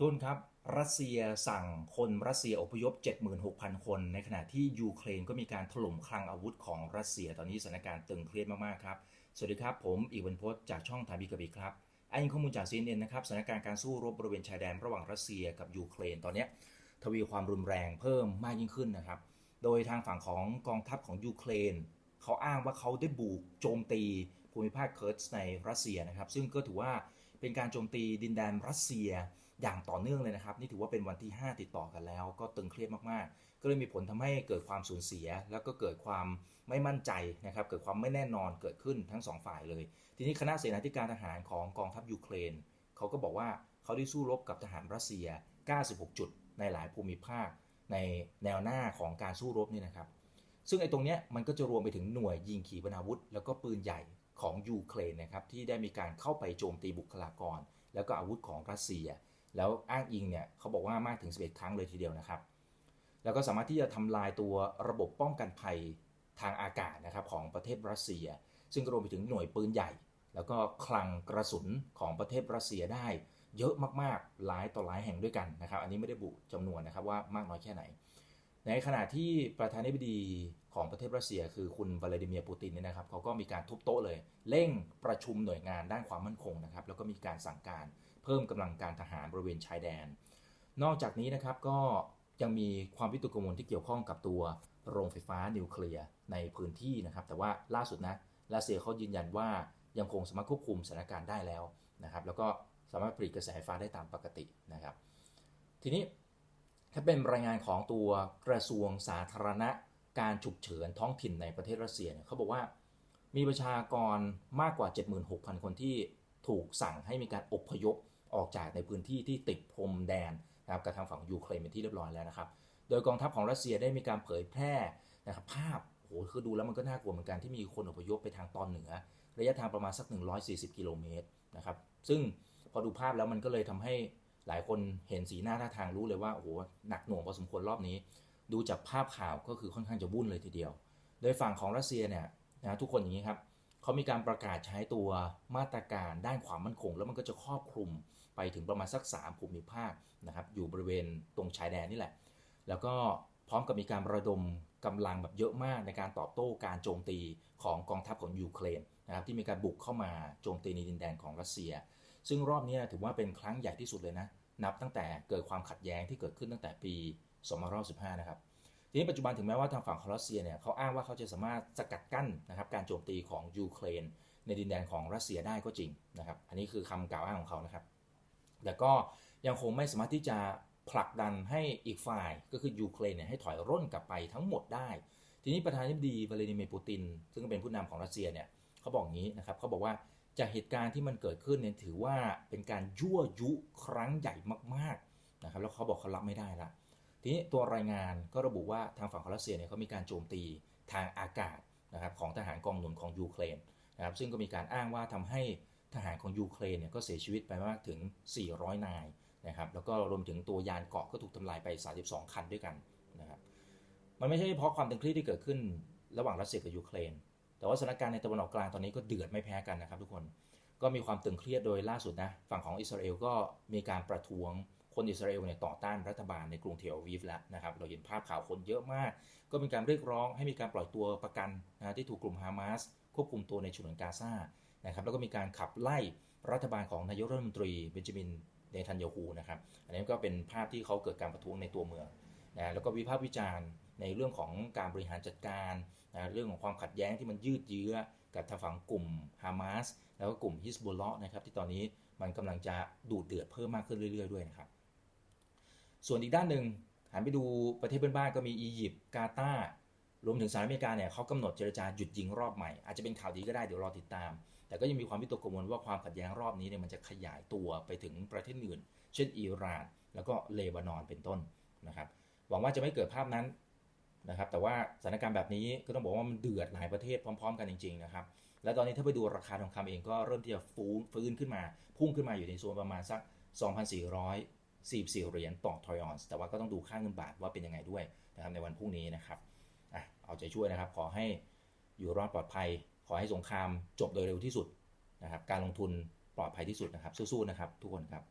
ทุนครับ รัสเซียสั่งคนรัสเซียอพยพ 76,000 คน ในขณะที่ยูเครนก็มีการถล่มคลังอาวุธของรัสเซียตอนนี้สถานการณ์ตึงเครียดมาก ๆ ครับ สวัสดีครับ ผมอีกวันพจน์จากช่องทาบีกบีครับอ้างอิงข้อมูลจากซีเอ็นนะครับสถานการณ์การสู้รบบริเวณชายแดนระหว่างรัสเซียกับยูเครนตอนนี้ทวีความรุนแรงเพิ่มมากยิ่งขึ้นนะครับ โดยทางฝั่งของกองทัพของยูเครนเขาอ้างว่าเขาได้บุกโจมตีภูมิภาคเคิร์ตในรัสเซียนะครับซึ่งก็ถือว่าเป็นการโจมตีดินแดนรัสเซีย อย่างต่อเนื่องเลยนะครับ นี่ถือว่าเป็นวันที่ 5 ติดต่อกันแล้ว ก็ตึงเครียดมากๆ ก็เลยมีผลทำให้เกิดความสูญเสีย แล้วก็เกิดความไม่มั่นใจนะครับ เกิดความไม่แน่นอนเกิดขึ้นทั้ง 2 ฝ่ายเลย ทีนี้คณะเสนาธิการทหารของกองทัพยูเครนเขาก็บอกว่าเขาได้สู้รบกับทหารรัสเซีย 96 จุด ในหลายภูมิภาค ในแนวหน้าของการสู้รบนี่นะครับ ซึ่งไอ้ตรงเนี้ยมันก็จะรวมไปถึงหน่วยยิงขีปนาวุธ แล้วก็ปืนใหญ่ของยูเครนนะครับที่ได้มีการเข้าไปโจมตีบุคลากร แล้วก็อาวุธของรัสเซีย แล้วอ้างอิงเนี่ยเขาบอกว่ามากถึง 11 ครั้งเลยทีเดียวนะครับ แล้วก็สามารถที่จะทำลายตัวระบบป้องกันภัยทางอากาศนะครับของประเทศรัสเซีย ซึ่งรวมไปถึงหน่วยปืนใหญ่ แล้วก็คลังกระสุนของประเทศรัสเซียได้เยอะมากๆ หลายต่อหลายแห่งด้วยกันนะครับ อันนี้ไม่ได้บุจำนวนนะครับว่ามากน้อยแค่ไหน ในขณะที่ประธานาธิบดีของประเทศรัสเซีย คือคุณวลาดิเมียร์ปูตินเนี่ยนะครับเขาก็มีการทุบโต๊ะเลย เร่งประชุมหน่วยงานด้านความมั่นคงนะครับ แล้วก็มีการสั่งการ เพิ่มกำลังการทหารบริเวณชายแดน นอกจากนี้นะครับก็ยังมีความวิตกกังวลที่เกี่ยวข้องกับตัวโรงไฟฟ้านิวเคลียร์ในพื้นที่นะครับ แต่ว่าล่าสุดนะรัสเซียเขายืนยันว่ายังคงสามารถควบคุมสถานการณ์ได้แล้วนะครับ แล้วก็สามารถผลิตกระแสไฟฟ้าได้ตามปกตินะครับ ทีนี้ถ้าเป็นรายงานของตัวกระทรวงสาธารณะการฉุกเฉินท้องถิ่นในประเทศรัสเซียเนี่ยเขาบอกว่ามีประชากรมากกว่า 76,000 คนที่ถูกสั่งให้มีการอพยพ ออกจากในพื้นที่ที่ติดพรมแดนนะครับกับทางฝั่งยูเครนเป็นที่เรียบร้อยแล้วนะครับ โดยกองทัพของรัสเซียได้มีการเผยแพร่นะครับภาพโอ้โหคือดูแล้วมันก็น่ากลัวเหมือนกันที่มีคนอพยพไปทางตอนเหนือ ระยะทางประมาณสัก 140 กิโลเมตรนะครับซึ่งพอดูภาพแล้วมันก็เลยทำให้หลายคนเห็นสีหน้าท่าทางรู้เลยว่าโอ้โหหนักหน่วงพอสมควรรอบนี้ ดูจากภาพข่าวก็คือค่อนข้างจะวุ่นเลยทีเดียว โดยฝั่งของรัสเซียเนี่ยนะทุกคนอย่างนี้ครับเขามีการประกาศใช้ตัวมาตรการด้านความมั่นคง แล้วมันก็จะครอบคลุม ไปถึงประมาณสัก 3 ภูมิภาคนะครับอยู่บริเวณตรงชายแดนนี่แหละ แล้วก็พร้อมกับมีการระดมกำลังแบบเยอะมากในการตอบโต้การโจมตีของกองทัพของยูเครนนะครับที่มีการบุกเข้ามาโจมตีในดินแดนของรัสเซีย ซึ่งรอบนี้ถือว่าเป็นครั้งใหญ่ที่สุดเลยนะ นับตั้งแต่เกิดความขัดแย้งที่เกิดขึ้นตั้งแต่ปี2515 นะครับทีนี้ปัจจุบันถึงแม้ว่าทางฝั่งของรัสเซียเนี่ยเขาอ้างว่าเขาจะสามารถสกัดกั้นนะครับการโจมตีของยูเครน ในดินแดนของรัสเซียได้ก็จริงนะครับ อันนี้คือคำกล่าวอ้างของเขานะครับ แต่ก็ยังคงไม่สามารถที่จะผลักดันให้อีกฝ่ายก็คือยูเครนเนี่ยให้ถอยร่นกลับไปทั้งหมดได้ ทีนี้ประธานาธิบดีวลาดิเมียร์ปูติน ซึ่งเป็นผู้นำของรัสเซียเนี่ยเขาบอกงี้นะครับเขาบอกว่าจากเหตุการณ์ที่มันเกิดขึ้นเนี่ยถือว่าเป็นการยั่วยุครั้งใหญ่มากๆนะครับแล้วเขาบอกเขารับไม่ได้ละทีนี้ตัวรายงานก็ระบุว่าทางฝั่งของรัสเซียเนี่ยเขามีการโจมตีทางอากาศนะครับของทหารกองหนุนของยูเครนนะครับซึ่งก็มีการอ้างว่าทำให้ ทหารของยูเครนเนี่ยก็เสียชีวิตไปมากถึง 400 นายนะครับ แล้วก็รวมถึงตัวยานเกาะก็ถูกทำลายไป 32 คันด้วยกันนะครับ มันไม่ใช่เพราะความตึงเครียดที่เกิดขึ้นระหว่างรัสเซียกับยูเครน แต่ว่าสถานการณ์ในตะวันออกกลางตอนนี้ก็เดือดไม่แพ้กันนะครับทุกคน ก็มีความตึงเครียดโดยล่าสุดนะ ฝั่งของอิสราเอลก็มีการประท้วงคนอิสราเอลเนี่ยต่อต้านรัฐบาลในกรุงเทลอาวีฟแล้วนะครับ เราเห็นภาพข่าวคนเยอะมาก ก็มีการเรียกร้องให้มีการปล่อยตัวประกันนะที่ถูกกลุ่มฮามาส ควบคุมตัวในฉนวนกาซานะครับแล้วก็มีการขับไล่รัฐบาลของนายกรัฐมนตรีเบนจามินเนทันยาฮูนะครับอันนี้ก็เป็นภาพที่เขาเกิดการประท้วงในตัวเมืองนะแล้วก็วิพากษ์วิจารณ์ในเรื่องของการบริหารจัดการนะเรื่องของความขัดแย้งที่มันยืดเยื้อกับทางฝั่งกลุ่มฮามาสแล้วก็กลุ่มฮิสบุลเลาะนะครับที่ตอนนี้มันกำลังจะดูดเดือดเพิ่มมากขึ้นเรื่อย ๆ ด้วยนะครับ ส่วนอีกด้านหนึ่งหันไปดูประเทศเพื่อนบ้านก็มีอียิปต์กาตาร์ รวมถึงสหรัฐอเมริกาเนี่ยเขากำหนดเจรจาหยุดยิงรอบใหม่ อาจจะเป็นข่าวดีก็ได้เดี๋ยวรอติดตาม แต่ก็ยังมีความวิตกกังวลว่าความขัดแย้งรอบนี้เนี่ยมันจะขยายตัวไปถึงประเทศอื่น เช่นอิหร่าน แล้วก็เลบานอนเป็นต้นนะครับหวังว่าจะไม่เกิดภาพนั้นนะครับแต่ว่าสถานการณ์แบบนี้ก็ต้องบอกว่ามันเดือดหลายประเทศพร้อม ๆ กันจริงๆนะครับและตอนนี้ถ้าไปดูราคาทองคำเองก็เริ่มที่จะฟูฟื้นขึ้นมา พุ่งขึ้นมาอยู่ในโซนประมาณสัก 2,444เหรียญต่อทรอยออนส์แต่ว่าก็ต้องดูค่าเงินบาทว่าเป็นยังไงด้วยนะครับในวันพรุ่งนี้นะครับ เอาใจช่วยนะครับ ขอให้อยู่รอดปลอดภัย ขอให้สงครามจบโดยเร็วที่สุดนะครับ การลงทุนปลอดภัยที่สุดนะครับ สู้ๆนะครับ ทุกคนครับ